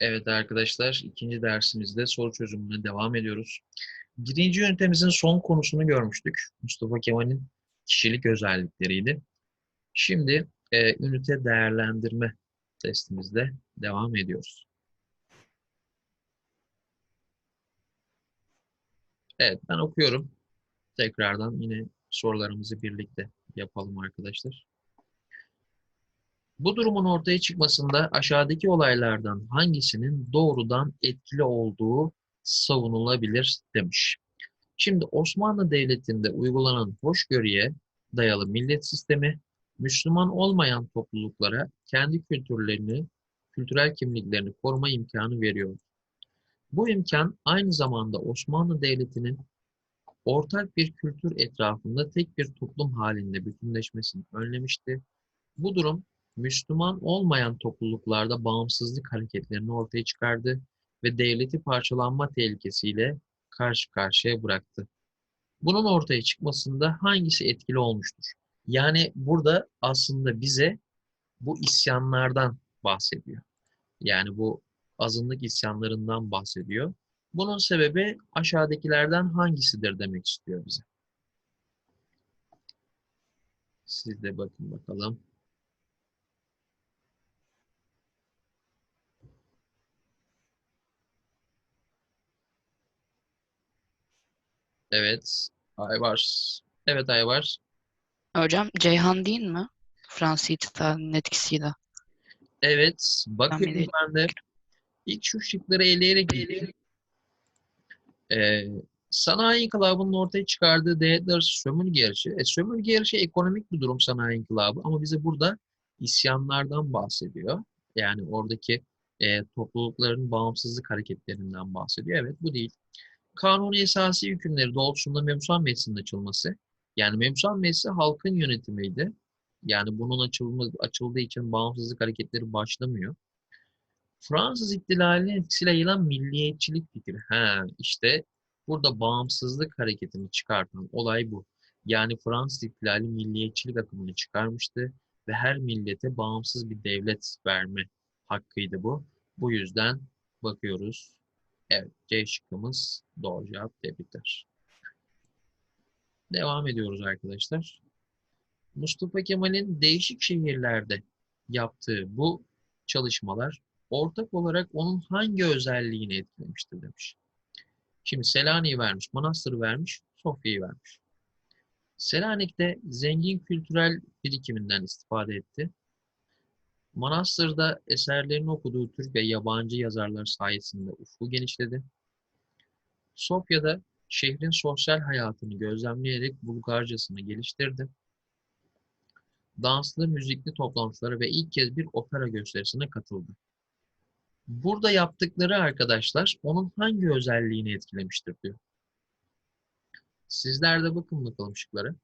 Evet arkadaşlar, ikinci dersimizde soru çözümüne devam ediyoruz. Birinci ünitemizin son konusunu görmüştük. Mustafa Kemal'in kişilik özellikleriydi. Şimdi e, ünite değerlendirme testimizde devam ediyoruz. Evet, ben okuyorum. Tekrardan yine sorularımızı birlikte yapalım arkadaşlar. Bu durumun ortaya çıkmasında aşağıdaki olaylardan hangisinin doğrudan etkili olduğu savunulabilir demiş. Şimdi Osmanlı Devleti'nde uygulanan hoşgörüye dayalı millet sistemi, Müslüman olmayan topluluklara kendi kültürlerini, kültürel kimliklerini koruma imkanı veriyor. Bu imkan aynı zamanda Osmanlı Devleti'nin ortak bir kültür etrafında tek bir toplum halinde bütünleşmesini önlemişti. Bu durum Müslüman olmayan topluluklarda bağımsızlık hareketlerini ortaya çıkardı ve devleti parçalanma tehlikesiyle karşı karşıya bıraktı. Bunun ortaya çıkmasında hangisi etkili olmuştur? Yani burada aslında bize bu isyanlardan bahsediyor. Yani bu azınlık isyanlarından bahsediyor. Bunun sebebi aşağıdakilerden hangisidir demek istiyor bize. Siz de bakın bakalım. Evet. Aybars. Evet Aybars. Hocam Ceyhan değil mi? Fransız ihtilalinin etkisiyle. Evet. Tahmin ben de. İlk şu şıkları eleyerek geleyim. Ee, sanayi inkılabının ortaya çıkardığı devletler arası sömürge yarışı. E, sömürge yarışı ekonomik bir durum sanayi inkılabı ama bize burada isyanlardan bahsediyor. Yani oradaki e, toplulukların bağımsızlık hareketlerinden bahsediyor. Evet bu değil. Kanuni esası hükümleri doğrultusunda Mebusan Meclisi'nin açılması. Yani Mebusan Meclisi halkın yönetimiydi. Yani bunun açılma, açıldığı için bağımsızlık hareketleri başlamıyor. Fransız ihtilalinin etkisiyle yayılan milliyetçilik fikri. Ha, işte burada bağımsızlık hareketini çıkartan olay bu. Yani Fransız ihtilali milliyetçilik akımını çıkarmıştı ve her millete bağımsız bir devlet verme hakkıydı bu. Bu yüzden bakıyoruz. Evet, C şıkkımız doğru cevap. Tebrikler. Devam ediyoruz arkadaşlar. Mustafa Kemal'in değişik şehirlerde yaptığı bu çalışmalar ortak olarak onun hangi özelliğini etkilemiştir demiş. Şimdi Selanik'i vermiş, Manastır'ı vermiş, Sofya'yı vermiş. Selanik'te zengin kültürel birikiminden istifade etti. Manastır'da eserlerini okuduğu Türk ve yabancı yazarlar sayesinde ufku genişledi. Sofya'da şehrin sosyal hayatını gözlemleyerek Bulgarcasını geliştirdi. Danslı, müzikli toplantılara ve ilk kez bir opera gösterisine katıldı. Burada yaptıkları arkadaşlar onun hangi özelliğini etkilemiştir diyor. Sizler de bakın bakalım şıklara.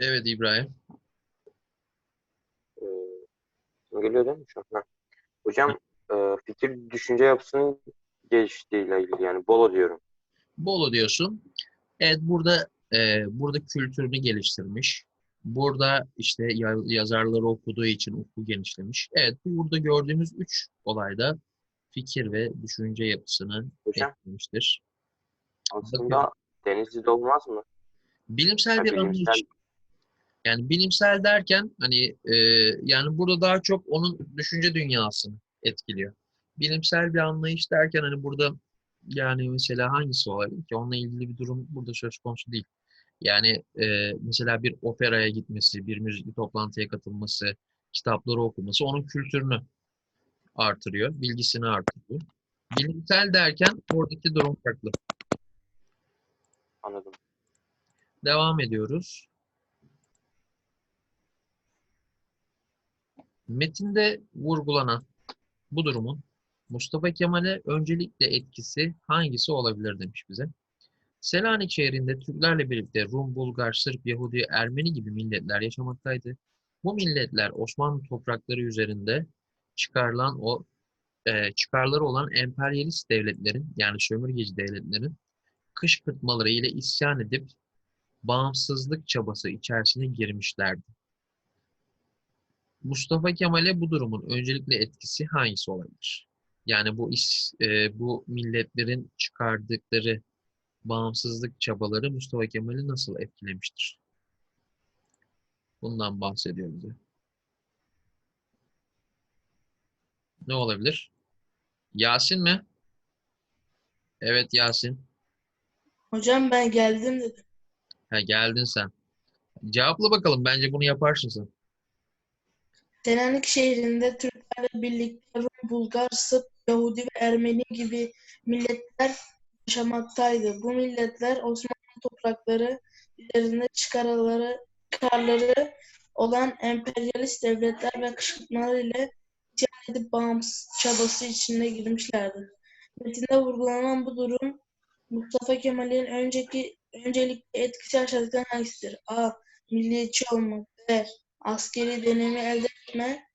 Evet İbrahim. Ee, geliyor değil mi şu an? Hocam e, fikir düşünce yapısının geliştiğiyle ilgili yani Bolo diyorum. Bolu diyorsun. Evet burada e, burada kültürünü geliştirmiş. Burada işte ya- yazarları okuduğu için ufku genişlemiş. Evet bu burada gördüğümüz üç olayda fikir ve düşünce yapısını Hocam aslında Denizli'de olmaz mı? Bilimsel Ya bir bilimsel- anlayış. Yani bilimsel derken hani e, yani burada daha çok onun düşünce dünyasını etkiliyor. Bilimsel bir anlayış derken hani burada yani mesela hangisi olabilir ki? Onunla ilgili bir durum burada söz konusu değil. Yani e, mesela bir operaya gitmesi, bir müzikli toplantıya katılması, kitapları okuması onun kültürünü artırıyor, bilgisini artırıyor. Bilimsel derken oradaki durum farklı. Anladım. Devam ediyoruz. Metinde vurgulanan bu durumun Mustafa Kemal'e öncelikle etkisi hangisi olabilir demiş bize. Selanik şehrinde Türklerle birlikte Rum, Bulgar, Sırp, Yahudi, Ermeni gibi milletler yaşamaktaydı. Bu milletler Osmanlı toprakları üzerinde çıkarılan o e, çıkarları olan emperyalist devletlerin yani sömürgeci devletlerin kışkırtmaları ile isyan edip bağımsızlık çabası içerisine girmişlerdi. Mustafa Kemal'e bu durumun öncelikle etkisi hangisi olabilir? Yani bu iş, e, bu milletlerin çıkardıkları bağımsızlık çabaları Mustafa Kemal'i nasıl etkilemiştir? Bundan bahsediyor bize. Ne olabilir? Yasin mi? Evet Yasin. Hocam ben geldim dedim. Ha, geldin sen. Cevapla bakalım. Bence bunu yaparsın sen. Selanik şehrinde Türklerle birlikte Rum, Bulgar, Sırp, Yahudi ve Ermeni gibi milletler yaşamaktaydı. Bu milletler Osmanlı toprakları üzerinde çıkarları, çıkarları olan emperyalist devletler ve kışkırtmalar ile isyan edip bağımsız çabası içine girmişlerdi. Metinde vurgulanan bu durum Mustafa Kemal'in önceki öncelikli etkisi aşağıdakilerden hangisidir? A. Milliyetçi olmak. B. Askeri deneyimi elde etme.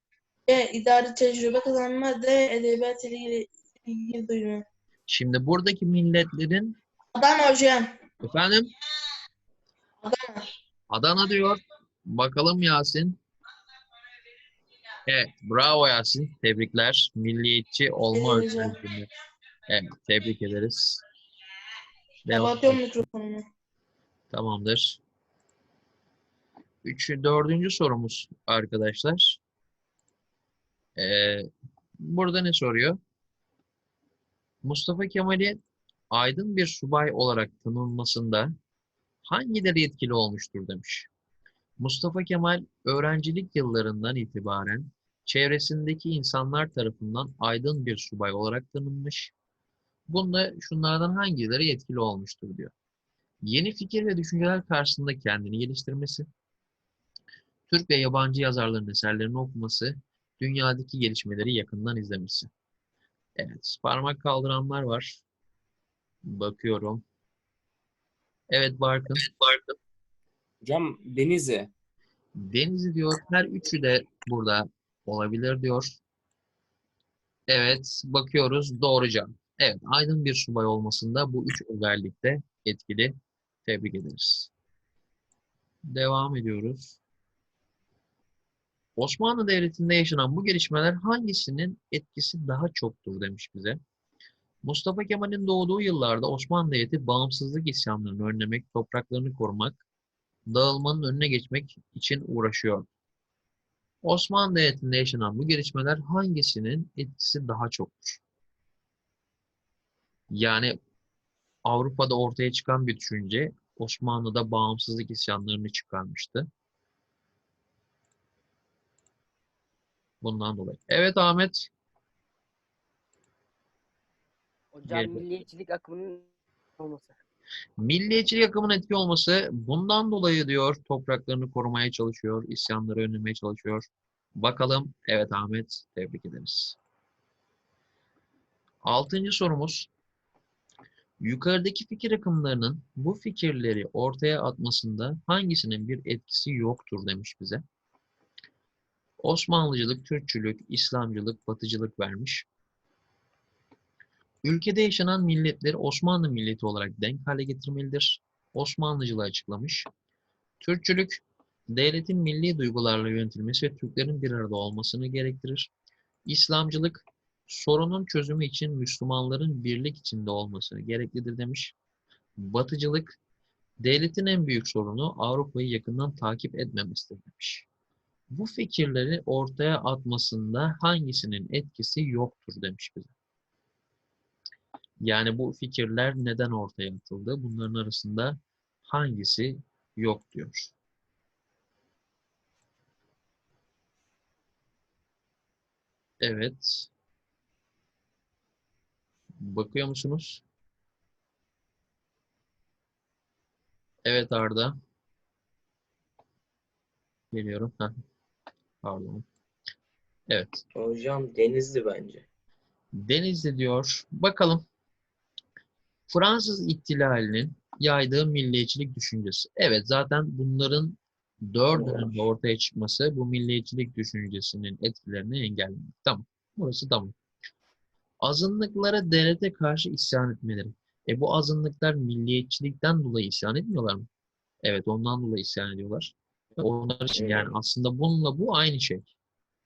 C. idari tecrübe kazanma. D. Edebiyat ile ilgili, ilgi duyma. Şimdi buradaki milletlerin Adana hocam. efendim Adana. Adana diyor. Bakalım Yasin. Evet, bravo Yasin. Tebrikler. Milliyetçi olma Evet özelliğini. Evet, tebrik ederiz. Devam. Kapatıyorum mikrofonumu. Tamamdır. Üçü, dördüncü sorumuz arkadaşlar. Ee, burada ne soruyor? Mustafa Kemal'i aydın bir subay olarak tanınmasında hangileri etkili olmuştur demiş. Mustafa Kemal öğrencilik yıllarından itibaren çevresindeki insanlar tarafından aydın bir subay olarak tanınmış. Bunda şunlardan hangileri etkili olmuştur diyor. Yeni fikir ve düşünceler karşısında kendini geliştirmesi, Türk ve yabancı yazarların eserlerini okuması, dünyadaki gelişmeleri yakından izlemesi. Evet, parmak kaldıranlar var. Bakıyorum. Evet Barkın. Barkın. Hocam Denizli. Denizli diyor. Her üçü de burada olabilir diyor. Evet, bakıyoruz. Doğru cevap. Evet, aydın bir subay olmasında bu üç özellik de etkili. Tebrik ederiz. Devam ediyoruz. Osmanlı Devleti'nde yaşanan bu gelişmeler hangisinin etkisi daha çoktur demiş bize. Mustafa Kemal'in doğduğu yıllarda Osmanlı Devleti bağımsızlık isyanlarını önlemek, topraklarını korumak, dağılmanın önüne geçmek için uğraşıyor. Osmanlı Devleti'nde yaşanan bu gelişmeler hangisinin etkisi daha çoktur? Yani Avrupa'da ortaya çıkan bir düşünce Osmanlı'da bağımsızlık isyanlarını çıkarmıştı. Bundan dolayı. Evet Ahmet. Hocam Gel- milliyetçilik akımının olması. Milliyetçilik akımının etki olması bundan dolayı diyor topraklarını korumaya çalışıyor, isyanları önlemeye çalışıyor. Bakalım. Evet Ahmet, tebrik ederiz. Altıncı sorumuz. Yukarıdaki fikir akımlarının bu fikirleri ortaya atmasında hangisinin bir etkisi yoktur demiş bize. Osmanlıcılık, Türkçülük, İslamcılık, Batıcılık vermiş. Ülkede yaşanan milletleri Osmanlı milleti olarak denk hale getirmelidir. Osmanlıcılığı açıklamış. Türkçülük, devletin milli duygularla yönetilmesi ve Türklerin bir arada olmasını gerektirir. İslamcılık, sorunun çözümü için Müslümanların birlik içinde olması gereklidir demiş. Batıcılık, devletin en büyük sorunu Avrupa'yı yakından takip etmemesidir demiş. Bu fikirleri ortaya atmasında hangisinin etkisi yoktur demiş bize. Yani bu fikirler neden ortaya atıldı? Bunların arasında hangisi yok diyor. Evet. Bakıyor musunuz? Evet Arda. Geliyorum. Pardon. Evet. Hocam Denizli bence. Denizli diyor. Bakalım. Fransız ihtilalinin yaydığı milliyetçilik düşüncesi. Evet zaten bunların dördünün de ortaya çıkması bu milliyetçilik düşüncesinin etkilerini engellemek. Tamam. Burası tamam. Azınlıklara devlete karşı isyan etmeleri. E bu azınlıklar milliyetçilikten dolayı isyan etmiyorlar mı? Evet, ondan dolayı isyan ediyorlar. Onlar için yani aslında bununla bu aynı şey.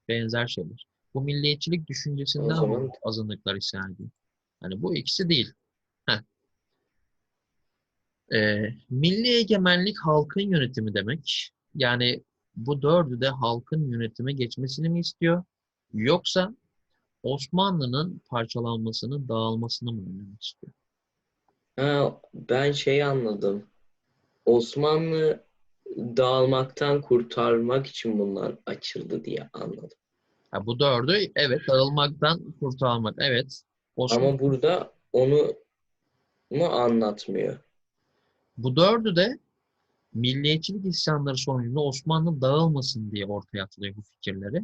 Benzer şeyler. Bu milliyetçilik düşüncesinden zaman- azınlıklar isyan ediyor. Yani bu ikisi değil. Heh. Ee, milli egemenlik halkın yönetimi demek. Yani bu dördü de halkın yönetime geçmesini mi istiyor? Yoksa Osmanlı'nın parçalanmasını, dağılmasını mı önlemek istiyor? Ha, ben şey anladım. Osmanlı dağılmaktan kurtarmak için bunlar açıldı diye anladım. Ha, bu dördü evet dağılmaktan kurtarmak. Evet. Osmanlı, Ama burada onu mu anlatmıyor? bu dördü de milliyetçilik isyanları sonucunda Osmanlı dağılmasın diye ortaya atılıyor bu fikirleri.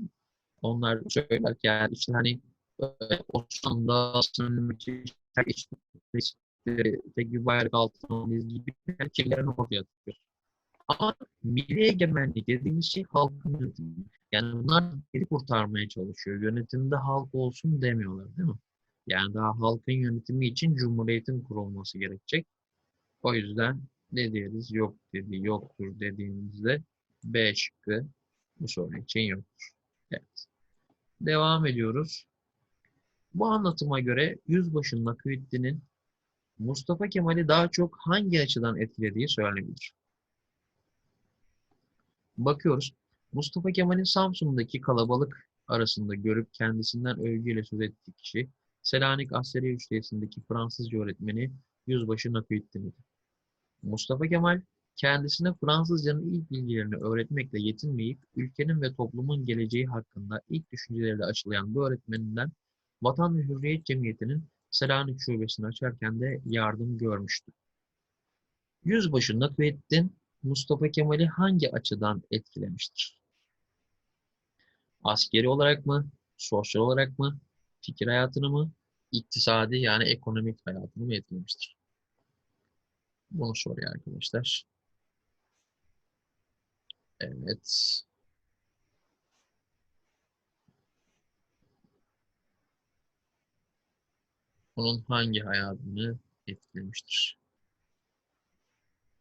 Onlar söyler ki yani işte hani e, Osmanlı dağılsın, işte, bir bayrak altındayız gibi fikirlerini ortaya atıyor. Ama milli egemenlik dediğimiz şey halkın yönetimi. Yani bunlar geri kurtarmaya çalışıyor. Yönetimde halk olsun demiyorlar değil mi? Yani daha halkın yönetimi için cumhuriyetin kurulması gerekecek. O yüzden ne deriz? Yok dedi, yoktur dediğimizde B şıkkı bu soru için yoktur. Evet. Devam ediyoruz. Bu anlatıma göre Yüzbaşı Nakıddin'in Mustafa Kemal'i daha çok hangi açıdan etkilediği söylenebilir. Bakıyoruz. Mustafa Kemal'in Samsun'daki kalabalık arasında görüp kendisinden övgüyle söz ettiği kişi Selanik Askeri Üçliyesi'ndeki Fransızca öğretmeni Yüzbaşı Nakıddin'di. Mustafa Kemal kendisine Fransızcanın ilk bilgilerini öğretmekle yetinmeyip ülkenin ve toplumun geleceği hakkında ilk düşünceleriyle aşılayan bu öğretmeninden Vatan ve Hürriyet Cemiyeti'nin Selanik Şubesini açarken de yardım görmüştü. Yüzbaşı Nakıddin Mustafa Kemal'i hangi açıdan etkilemiştir? Askeri olarak mı, sosyal olarak mı, fikir hayatını mı, iktisadi yani ekonomik hayatını mı etkilemiştir? Bunu soruyor arkadaşlar. Evet. Onun hangi hayatını etkilemiştir?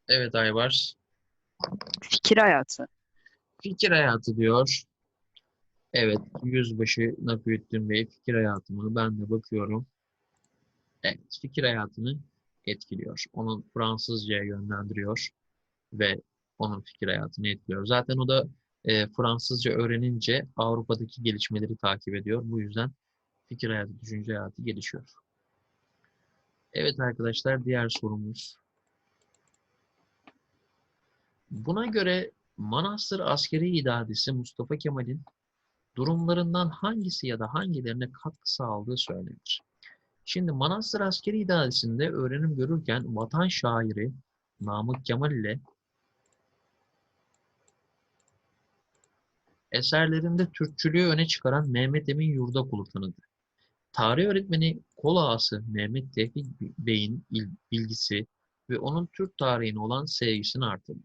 Evet Aybars. Fikir hayatı. Fikir hayatı diyor. Evet, Yüzbaşı Nakıddin Bey fikir hayatımı ben de bakıyorum. Evet, fikir hayatını etkiliyor. Onu Fransızcaya yönlendiriyor ve onun fikir hayatını etkiliyor. Zaten o da e, Fransızca öğrenince Avrupa'daki gelişmeleri takip ediyor. Bu yüzden fikir hayatı, düşünce hayatı gelişiyor. Evet arkadaşlar, diğer sorumuz. Buna göre Manastır Askeri İdaresi Mustafa Kemal'in durumlarından hangisi ya da hangilerine katkı sağladığı söylenir. Şimdi Manastır Askeri İdaresi'nde öğrenim görürken vatan şairi Namık Kemal ile eserlerinde Türkçülüğü öne çıkaran Mehmet Emin Yurdakulu tanıdı. Tarih öğretmeni kol ağası Mehmet Tevfik Bey'in il- bilgisi ve onun Türk tarihine olan sevgisini artırdı.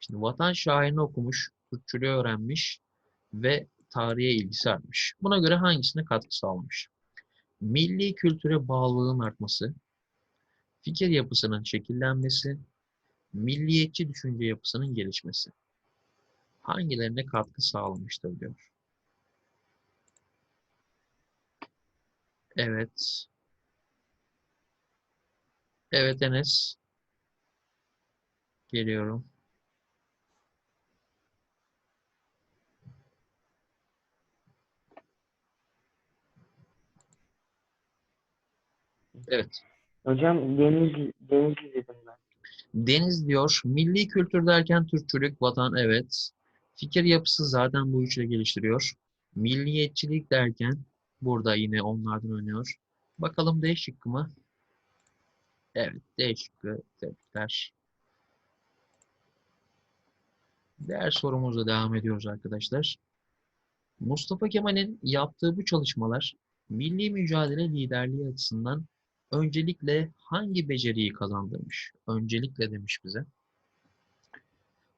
Şimdi vatan şairini okumuş, Türkçülüğü öğrenmiş ve tarihe ilgisi artmış. Buna göre hangisine katkı sağlamış? Milli kültüre bağlılığın artması, fikir yapısının şekillenmesi, milliyetçi düşünce yapısının gelişmesi. Hangilerine katkı sağlamıştır diyor. Evet. Evet Enes. Geliyorum. Evet. Hocam deniz deniz dedim ben. Deniz diyor, milli kültür derken Türkçülük, vatan evet. Fikir yapısı zaten bu üçle geliştiriyor. Milliyetçilik derken burada yine onlardan oynuyor. Bakalım D şıkkı mı? Evet, D şıkkı. Tebrikler. Diğer sorumuzla devam ediyoruz arkadaşlar. Mustafa Kemal'in yaptığı bu çalışmalar milli mücadele liderliği açısından öncelikle hangi beceriyi kazandırmış? Öncelikle demiş bize.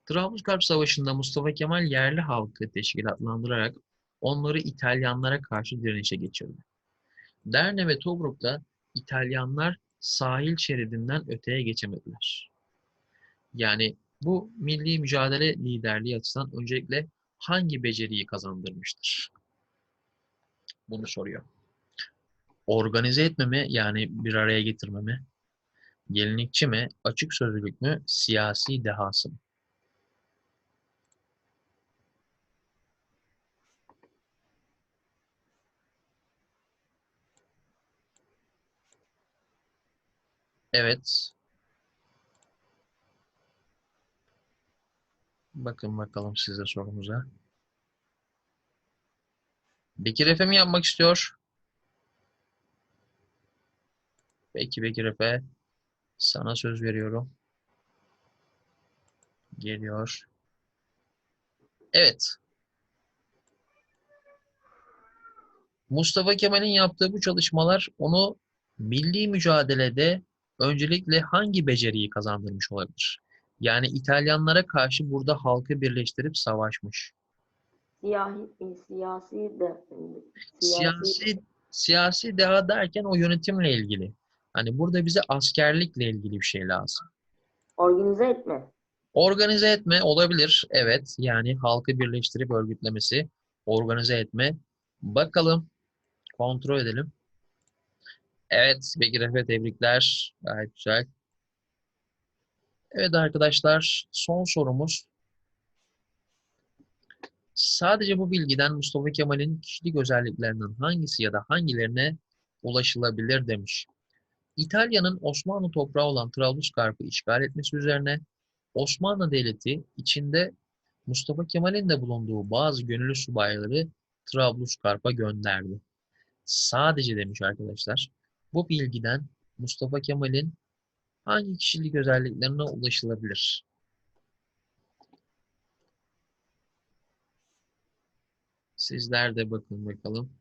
Trablusgarp Savaşı'nda Mustafa Kemal yerli halkı teşkilatlandırarak onları İtalyanlara karşı direnişe geçirdi. Derne ve Tobruk'ta İtalyanlar sahil şeridinden öteye geçemediler. Yani bu milli mücadele liderliği açısından öncelikle hangi beceriyi kazandırmıştır? Bunu soruyor. Organize etme mi yani bir araya getirme mi? Gelenekçi mi? Açık sözlülük mü? Siyasi dehası mı? Evet. Bakın bakalım size sorumuza. Bekir Efe mi yapmak istiyor? Peki Bekir Efe. Sana söz veriyorum. Geliyor. Evet. Mustafa Kemal'in yaptığı bu çalışmalar onu milli mücadelede öncelikle hangi beceriyi kazandırmış olabilir? Yani İtalyanlara karşı burada halkı birleştirip savaşmış. Siyahi, e, siyasi de Siyasi siyasi deha derken o yönetimle ilgili. Hani burada bize askerlikle ilgili bir şey lazım. organize etme. Organize etme olabilir. Evet. Yani halkı birleştirip örgütlemesi, organize etme. Bakalım. Kontrol edelim. Evet. Bekir Efe tebrikler. Gayet güzel. Evet arkadaşlar. Son sorumuz. Sadece bu bilgiden Mustafa Kemal'in kişilik özelliklerinden hangisi ya da hangilerine ulaşılabilir demiş. İtalya'nın Osmanlı toprağı olan Trablusgarp'ı işgal etmesi üzerine Osmanlı Devleti içinde Mustafa Kemal'in de bulunduğu bazı gönüllü subayları Trablusgarp'a gönderdi. Sadece demiş arkadaşlar. Bu bilgiden Mustafa Kemal'in hangi kişilik özelliklerine ulaşılabilir? Sizler de bakın bakalım.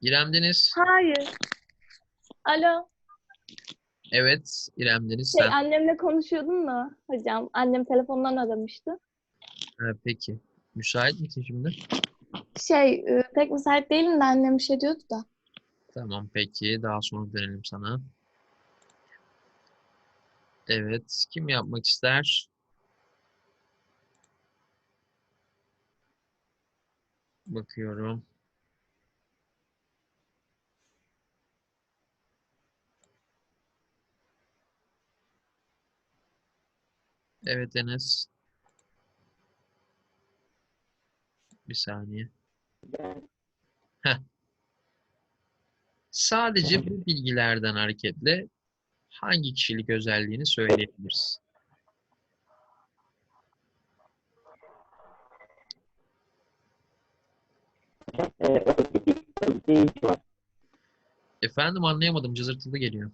İrem Deniz. Hayır. Alo. Evet, İrem Deniz Şey sen. annemle konuşuyordum da hocam. Annem telefondan aramıştı. Ha, peki. Müsait misin şimdi? Şey e, pek müsait değilim de annem bir şey diyordu da. Tamam peki. Daha sonra dönelim sana. Evet. Kim yapmak ister? Bakıyorum. Evet Enes. Bir saniye. Heh. Sadece bu bilgilerden hareketle hangi kişilik özelliğini söyleyebiliriz? Ee. Efendim anlayamadım. Cızırtılı geliyor.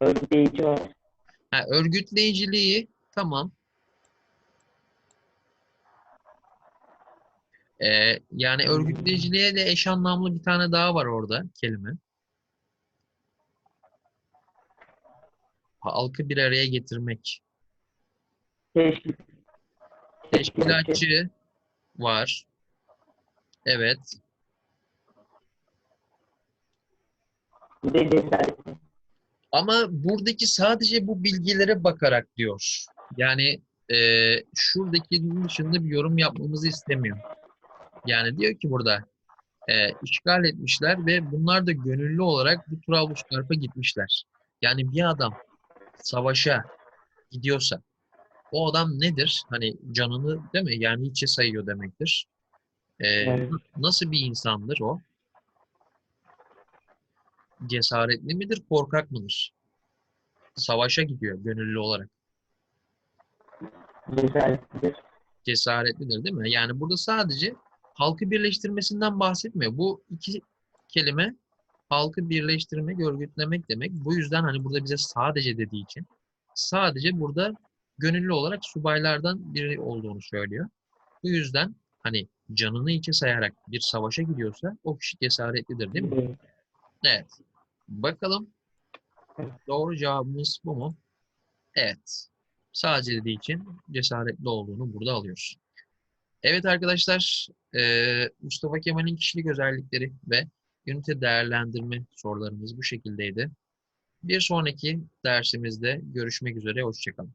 Örgütleyici var. Ha, örgütleyiciliği tamam. Ee, yani örgütleyiciliğe de eş anlamlı bir tane daha var orada kelime. Halkı bir araya getirmek. Teşkil. Teşkilatçı var. Evet. Bir de cesaretli. Ama buradaki sadece bu bilgilere bakarak diyor. Yani e, şuradaki dışında bir yorum yapmamızı istemiyor. Yani diyor ki burada e, işgal etmişler ve bunlar da gönüllü olarak bu Trablusgarp'a gitmişler. Yani bir adam savaşa gidiyorsa o adam nedir? Hani canını değil mi? Yani hiçe sayıyor demektir. E, Evet. Nasıl bir insandır o? Cesaretli midir, korkak mıdır? Savaşa gidiyor gönüllü olarak. Cesaretlidir. Cesaretlidir değil mi? Yani burada sadece halkı birleştirmesinden bahsetmiyor. Bu iki kelime halkı birleştirmek, örgütlemek demek. Bu yüzden hani burada bize sadece dediği için sadece burada gönüllü olarak subaylardan biri olduğunu söylüyor. Bu yüzden hani canını içe sayarak bir savaşa gidiyorsa o kişi cesaretlidir değil mi? Evet. Bakalım doğru cevabımız bu mu? Evet. Sadece dediği için cesaretli olduğunu burada alıyoruz. Evet arkadaşlar, eee, Mustafa Kemal'in kişilik özellikleri ve ünite değerlendirme sorularımız bu şekildeydi. Bir sonraki dersimizde görüşmek üzere, hoşçakalın.